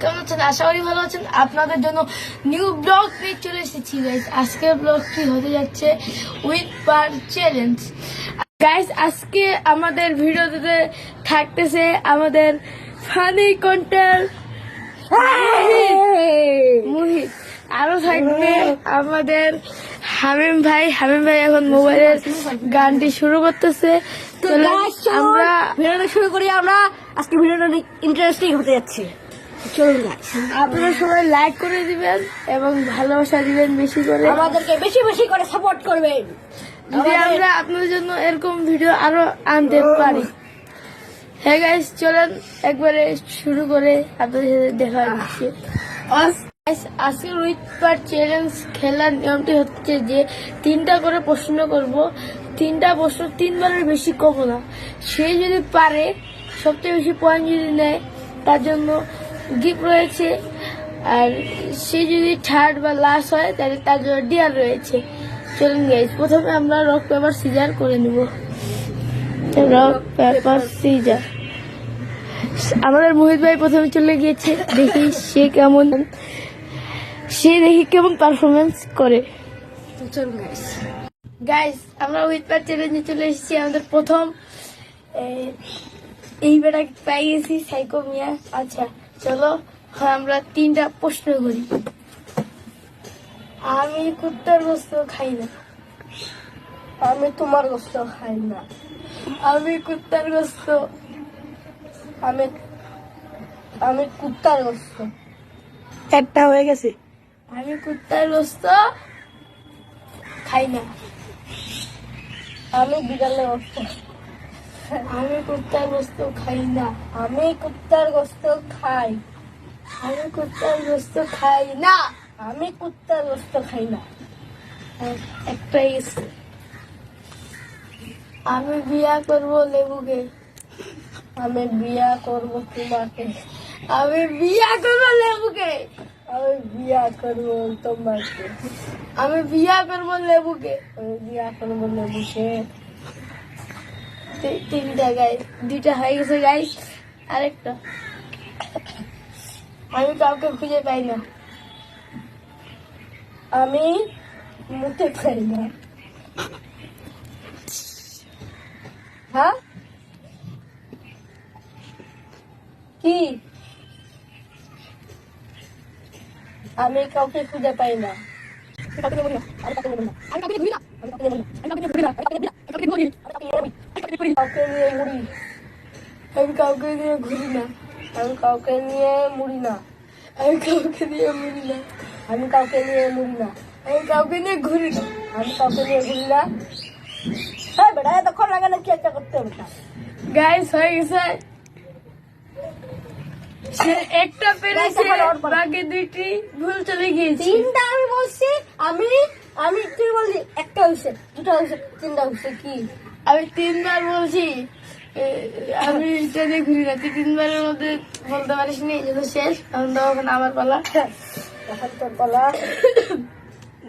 কেমন আছেন আশা করি ভালো আছেন আপনাদের জন্য নিউ ব্লগ নিয়ে চলে এসেছি আজকের ব্লগটি হতে যাচ্ছে উইথ পার চ্যালেঞ্জ আজকে আমাদের ভিডিওতে থাকতেছে আমাদের ফানি কন্টেন্ট মুহিত। আরও থাকবে আমাদের হামিম ভাই। হামিম ভাই এখন মোবাইলের গানটি শুরু করতেছে। আমরা ভিডিওটা শুরু করি। আমরা আজকে ভিডিওটা অনেক ইন্টারেস্টিং হতে যাচ্ছে। চলুন আপনারা সবাই লাইক করে দিবেন এবং ভালোবাসা দিবেন বেশি করে। আমাদেরকে বেশি বেশি করে সাপোর্ট করবেন। যদি আমরা আপনাদের জন্য এরকম ভিডিও আরও আনতে পারি। হ্যাঁ গাইস চলেন একবারে শুরু করে আপনাদের সাথে দেখা Guys, আজকের উইথ পার চ্যালেঞ্জ খেলার নিয়মটি হচ্ছে যে তিনটা করে প্রশ্ন করব। তিনটা প্রশ্ন তিনবারের বেশি কব না। সে যদি পারে সবচেয়ে বেশি পয়েন্ট যদি নেয় তার জন্য গিফট রয়েছে। আর সে যদি থার্ড বা লাস্ট হয় তাহলে তার জন্য ডিয়ার রয়েছে। চলুন গাইজ প্রথমে আমরা রক পেপার সিজার করে নিব। রক পেপার সিজার আমাদের মোহিত ভাই প্রথমে চলে গিয়েছে দেখি সে কেমন। সে দেখি কেমন পারফরমেন্স করে। চলুন। গাইস আমরা উইথ পার চ্যালেঞ্জে চলে এসেছি আমাদের প্রথম এই বেটা পেয়ে গেছি সাইকো মিয়া। আচ্ছা চলো আমরা তিনটা প্রশ্ন করি। আমি কুত্তার গোস্ত খাই না। আমি তোমার গোস্ত খাই না। আমি কুত্তার গোস্ত। আমি আমি কুত্তার গোস্ত। একটা হয়ে গেছে। আমি কুত্তার গোস্ত খাই না। আমি বিড়ালের গোস্ত। আমি কুত্তার গোস্ত খাই না। আমি কুত্তার গোস্ত খাই। আমি কুত্তার গোস্ত খাই না। আমি কুত্তার গোস্ত খাই না। একটাই। আমি বিয়া করব লেবুকে। আমি বিয়া করব তোমাকে। আমি বিয়া করব লেবুকে। আমি বিয়া করব তোমাকে। আমি বিয়া করব লেবুকে। আমি বিয়া করব লেবুকে। তিনটা গাই দুইটা হয়ে গেছে গাই আরেকটা আমি কাউকে খুঁজে পাই না আমি মুখে খাই না হ্যাঁ কি আমি কাউকে খুঁজে পাই না কাউকে নিয়ে মুড়ি। আমি কাউকে নিয়ে ঘুরি না। আমি কাউকে নিয়ে মুড়ি না। আমি কাউকে নিয়ে ঘুরি না। আমি কাউকে নিয়ে মুড়ি না। আমি কাউকে নিয়ে ঘুরি না। আমি কাউকে নিয়ে ঘুরি না। হ্যাঁ বেটা এতক্ষণ লাগে না কি একটা করতে হবে? গাইস হয়ে গেছে। একটা পেরেছে। বাকি দুইটি ভুল চলে গিয়েছি। তিনটা আমি বলছি আমি আমি তুই বললি একটা হয়েছে দুটা হয়েছে তিনটা হয়েছে কি? আমি তিনবার বলছি আমি এটা দিয়ে ঘুরি না। তুই তিনবারের মধ্যে বলতে পারিস নি জন্য শেষ। এখন তো ওখানে আমার পালা। এখন তোর বলা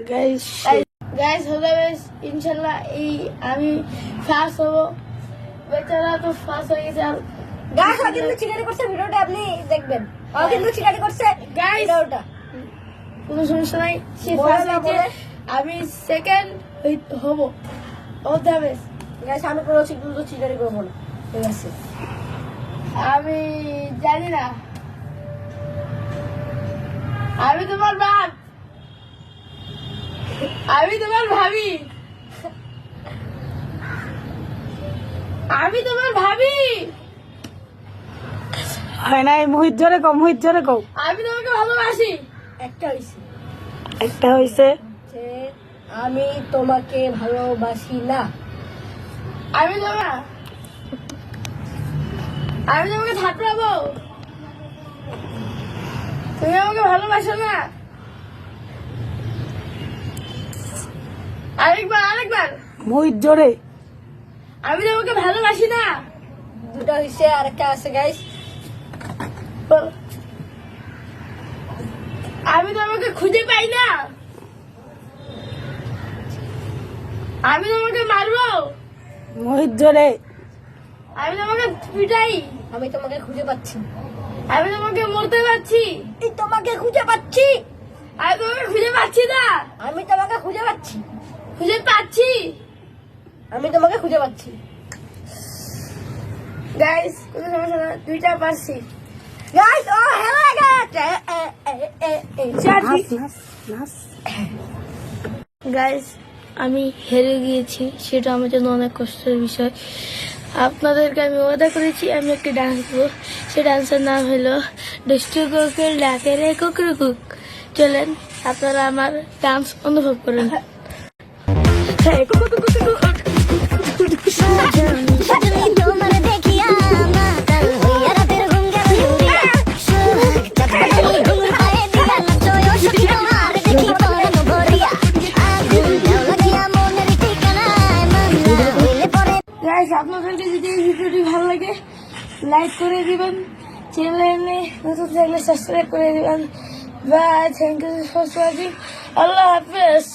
গাইস গাইস হতে বেশ ইনশাল্লাহ এই আমি ফার্স্ট হব। বেচারা তো ফার্স্ট হয়ে গেছে আর গাছ ও কিন্তু চিকারি করছে ভিডিওটা আপনি দেখবেন। ও কিন্তু চিকারি করছে Guys, ভিডিওটা। কোনো সমস্যা নাই। সে ফার্স্ট হয়েছে আমি সেকেন্ড হব। হতে হবে গাছ আমি কোনো কিন্তু চিকারি করব না। ঠিক আছে। আমি জানি না। আমি তোমার বাপ। আমি তোমার ভাবি। আমি তোমার ভাবি। হয় নাই মোহিত জোরে কও মোহিত জোরে কও। আমি তোমাকে ভালোবাসি। একটা হয়েছে একটা হয়েছে যে আমি তোমাকে ভালোবাসি না। আমি তোমার আমি তোমাকে থাপড়াবো তুমি আমাকে ভালোবাসো না? আরেকবার আরেকবার। মোহিত জোরে। আমি তোমাকে ভালোবাসি না? দুটা হয়েছে আর একটা আছে গাইস। আমি তোমাকে খুঁজে পাই না? আমি তোমাকে মারবো? মোহিত জোরে আমি তোমাকে পিটাই আমি তোমাকে খুঁজে পাচ্ছি আমি তোমাকে মরতে পারছি এই তোমাকে খুঁজে পাচ্ছি আমি তোমাকে খুঁজে পাচ্ছি না আমি তোমাকে খুঁজে পাচ্ছি খুঁজে পাচ্ছি আমি তোমাকে খুঁজে পাচ্ছি গাইস কোনো সমস্যা না দুইটা পারছি গাইস ও হেলে চারটি গাইস আমি হেরে গিয়েছি সেটা আমার জন্য অনেক কষ্টের বিষয়। আপনাদেরকে আমি ওয়াদা করেছি আমি একটা ডান্স করব। সে ডান্সের নাম হলো দুষ্টু কোকের ডাকে রে কুকুর কুক। চলেন আপনারা আমার ডান্স অনুভব করেন। হ্যাঁ, লাইক করে দিবেন চ্যানেলে নতুন থাকলে সাবস্ক্রাইব করে দিবেন। Bye thank you for watching আল্লাহ হাফেজ।